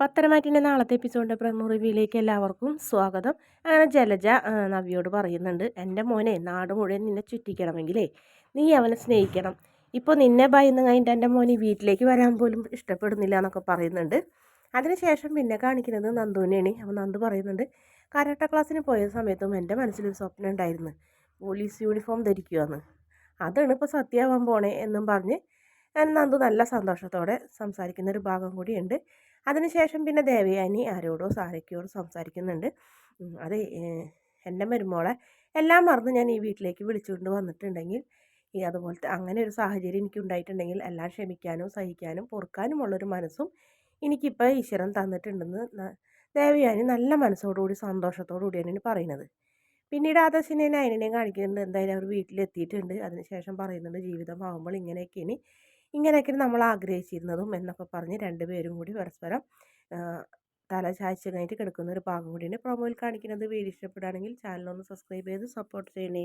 പത്തനമാറ്റിന്റെ നാളത്തെ എപ്പിസോഡിന്റെ പ്രമോ റിവ്യൂയിലേക്ക് എല്ലാവർക്കും സ്വാഗതം. അങ്ങനെ ജലജ നവിയോട് പറയുന്നുണ്ട് എന്റെ മോനെ നാട് മുഴുവൻ നിന്നെ ചുറ്റിക്കണമെങ്കിലേ നീ അവനെ സ്നേഹിക്കണം. ഇപ്പോൾ നിന്നെ ഭയന്ന് കഴിഞ്ഞിട്ട് എന്റെ മോനെ വീട്ടിലേക്ക് വരാൻ പോലും ഇഷ്ടപ്പെടുന്നില്ല എന്നൊക്കെ പറയുന്നുണ്ട്. അതിനുശേഷം പിന്നെ കാണിക്കുന്നത് നന്ദുവിനെയാണ്. അപ്പോൾ നന്ദു പറയുന്നുണ്ട് കരാട്ട ക്ലാസ്സിന് പോയ സമയത്തും എന്റെ മനസ്സിലൊരു സ്വപ്നം ഉണ്ടായിരുന്നു. പോലീസ് യൂണിഫോം ധരിക്കുകയെന്ന് അതാണ് ഇപ്പോൾ സത്യമാവാൻ പോണേ എന്നും പറഞ്ഞ് നന്ദു നല്ല സന്തോഷത്തോടെ സംസാരിക്കുന്ന ഒരു ഭാഗം കൂടിയുണ്ട്. അതിനുശേഷം പിന്നെ ദേവയാനി ആരോടോ സാരയ്ക്കോട് സംസാരിക്കുന്നുണ്ട്. അത് എന്റെ മരുമോളെ എല്ലാം മറന്ന് ഞാൻ ഈ വീട്ടിലേക്ക് വിളിച്ചുകൊണ്ട് വന്നിട്ടുണ്ടെങ്കിൽ ഈ അതുപോലത്തെ അങ്ങനെ ഒരു സാഹചര്യം എനിക്ക് ഉണ്ടായിട്ടുണ്ടെങ്കിൽ എല്ലാം ക്ഷമിക്കാനും സഹിക്കാനും പൊറുക്കാനുമുള്ളൊരു മനസ്സും എനിക്കിപ്പോൾ ഈശ്വരൻ തന്നിട്ടുണ്ടെന്ന് ദേവയാനി നല്ല മനസ്സോടുകൂടി സന്തോഷത്തോടു കൂടിയാണ് പറയുന്നത്. പിന്നീട് ആദർശിനെയും നയനെയും കാണിക്കുന്നുണ്ട് എന്തായാലും അവർ വീട്ടിലെത്തിയിട്ടുണ്ട്. അതിനുശേഷം പറയുന്നുണ്ട് ജീവിതമാകുമ്പോൾ ഇങ്ങനെയൊക്കെ ഇനി ഇങ്ങനെയൊക്കെ നമ്മൾ ആഗ്രഹിച്ചിരുന്നതും എന്നൊക്കെ പറഞ്ഞ് രണ്ടുപേരും കൂടി പരസ്പരം തല ചായച്ച് കഴിഞ്ഞിട്ട് കിടക്കുന്ന ഒരു ഭാഗം കൂടിയാണ് പ്രൊമോയിൽ കാണിക്കുന്നത് വീഡിയോ ഇഷ്ടപ്പെടുകയാണെങ്കിൽ ചാനലൊന്ന് സബ്സ്ക്രൈബ് ചെയ്ത് സപ്പോർട്ട് ചെയ്യണേ.